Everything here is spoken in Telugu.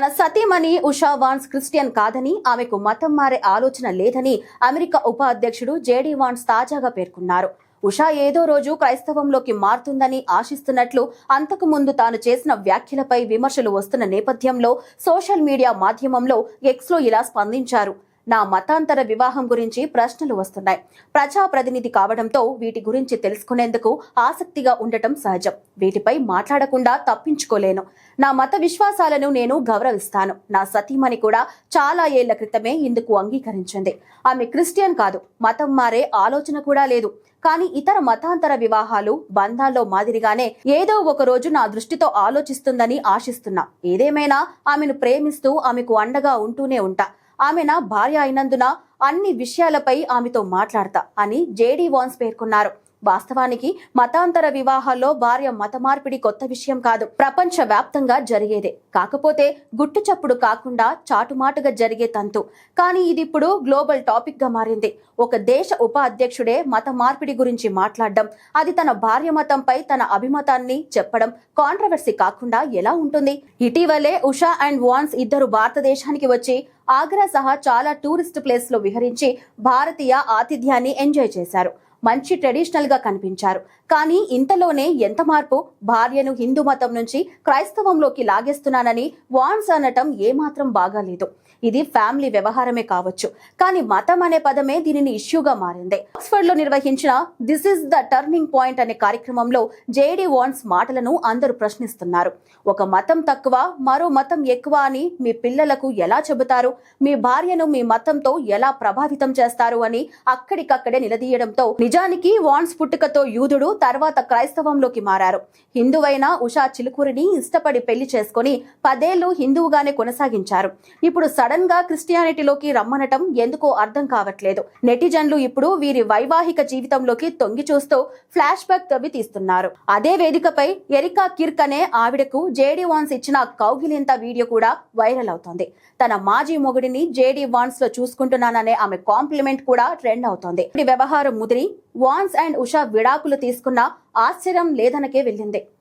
తన సతీమణి ఉషా వాన్స్ క్రిస్టియన్ కాదని ఆమెకు మతం మారే ఆలోచన లేదని అమెరికా ఉపాధ్యక్షుడు జేడీ వాన్స్ తాజాగా పేర్కొన్నారు. ఉషా ఏదో రోజు క్రైస్తవంలోకి మారుతుందని ఆశిస్తున్నట్లు అంతకు ముందు తాను చేసిన వ్యాఖ్యలపై విమర్శలు వస్తున్న నేపథ్యంలో సోషల్ మీడియా మాధ్యమంలో ఎక్స్లో ఇలా స్పందించారు. నా మతాంతర వివాహం గురించి ప్రశ్నలు వస్తున్నాయి. ప్రజాప్రతినిధి కావడంతో వీటి గురించి తెలుసుకునేందుకు ఆసక్తిగా ఉండటం సహజం. వీటిపై మాట్లాడకుండా తప్పించుకోలేను. నా మత విశ్వాసాలను నేను గౌరవిస్తాను. నా సతీమణి కూడా చాలా ఏళ్ళ క్రితమే ఇందుకు అంగీకరించింది. ఆమె క్రిస్టియన్ కాదు. మతం మారే ఆలోచన కూడా లేదు. కానీ ఇతర మతాంతర వివాహాలు బంధాల్లో మాదిరిగానే ఏదో ఒక రోజు నా దృష్టితో ఆలోచిస్తుందని ఆశిస్తున్నా. ఏదేమైనా ఆమెను ప్రేమిస్తూ ఆమెకు అండగా ఉంటూనే ఉంటా. ఆమె నా భార్య అయినందున అన్ని విషయాలపై ఆమెతో మాట్లాడతా అని జేడీ వాన్స్ పేర్కొన్నారు. వాస్తవానికి మతాంతర వివాహాల్లో భార్య మత మార్పిడి కొత్త విషయం కాదు. ప్రపంచ వ్యాప్తంగా జరిగేదే. కాకపోతే గుట్టు చప్పుడు కాకుండా చాటుమాటుగా జరిగే తంతు. కానీ ఇది ఇప్పుడు గ్లోబల్ టాపిక్గా మారింది. ఒక దేశ ఉపాధ్యక్షుడే మత మార్పిడి గురించి మాట్లాడడం అది తన భార్య మతంపై తన అభిమతాన్ని చెప్పడం కాంట్రవర్సీ కాకుండా ఎలా ఉంటుంది? ఇటీవలే ఉషా అండ్ వాన్స్ ఇద్దరు భారతదేశానికి వచ్చి ఆగ్రా సహా చాలా టూరిస్ట్ ప్లేస్లో విహరించి భారతీయ ఆతిథ్యాన్ని ఎంజాయ్ చేశారు. మంచి ట్రెడిషనల్గా కనిపించారు. కానీ ఇంతలోనే ఎంత మార్పు? భార్యను హిందూ మతం నుంచి క్రైస్తవంలోకి లాగేస్తున్నానని వాన్స్ అనటం ఏమాత్రం బాగాలేదు. ఇది ఫ్యామిలీ వ్యవహారమే కావచ్చు. కానీ మతం అనే పదమే దీనిని ఇష్యూగా మారింది. ఆక్స్ఫర్డ్లో నిర్వహించిన this is the turning point అనే కార్యక్రమంలో జేడి వాన్స్ మాటలను అందరూ ప్రశ్నిస్తున్నారు. ఒక మతం తక్కువ మరో మతం ఎక్కువ అని మీ పిల్లలకు ఎలా చెబుతారు? మీ భార్యను మీ మతంతో ఎలా ప్రభావితం చేస్తారు అని అక్కడికక్కడే నిలదీయడంతో నిజానికి వాన్స్ పుట్టుకతో యూదుడు తర్వాత క్రైస్తవంలోకి మారారు. హిందువైన ఉషా చిలుకూరిని ఇష్టపడి పెళ్ళి చేసుకుని పదేళ్ళు హిందువుగానే కొనసాగించారు. ఇప్పుడు సడన్గా క్రిస్టియానిటీలోకి రమ్మనటం ఎందుకో అర్థం కావట్లేదు. నెటిజన్లు ఇప్పుడు వీరి వైవాహిక జీవితంలోకి తొంగి చూస్తూ ఫ్లాష్ బ్యాక్ తవ్వి తీస్తున్నారు. అదే వేదికపై ఎరికా కిర్క్ అనే ఆవిడకు జేడీ వాన్స్ ఇచ్చిన కౌగిలింత వీడియో కూడా వైరల్ అవుతోంది. తన మాజీ మొగుడిని జేడీ వాన్స్లో చూసుకుంటున్నాననే ఆమె కాంప్లిమెంట్ కూడా ట్రెండ్ అవుతోంది. వ్యవహారం ముదిరి వాన్స్ అండ్ ఉషా విడాకులు తీసుకున్న ఆశ్చర్యం లేదనకే వెళ్ళింది.